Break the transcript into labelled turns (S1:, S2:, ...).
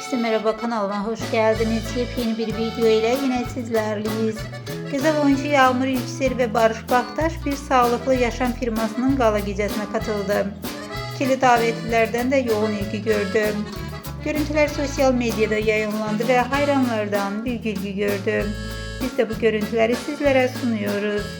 S1: Herkese merhaba kanalıma hoş geldiniz. Yepyeni bir video ile yine sizlerleyiz. Güzel oyuncu Yağmur Yüksel ve Barış Baktaş bir sağlıklı yaşam firmasının gala gecesine katıldı. İkili davetlilerden de yoğun ilgi gördü. Görüntüler sosyal medyada yayınlandı ve hayranlardan büyük ilgi gördü. Biz de bu görüntüleri sizlere sunuyoruz.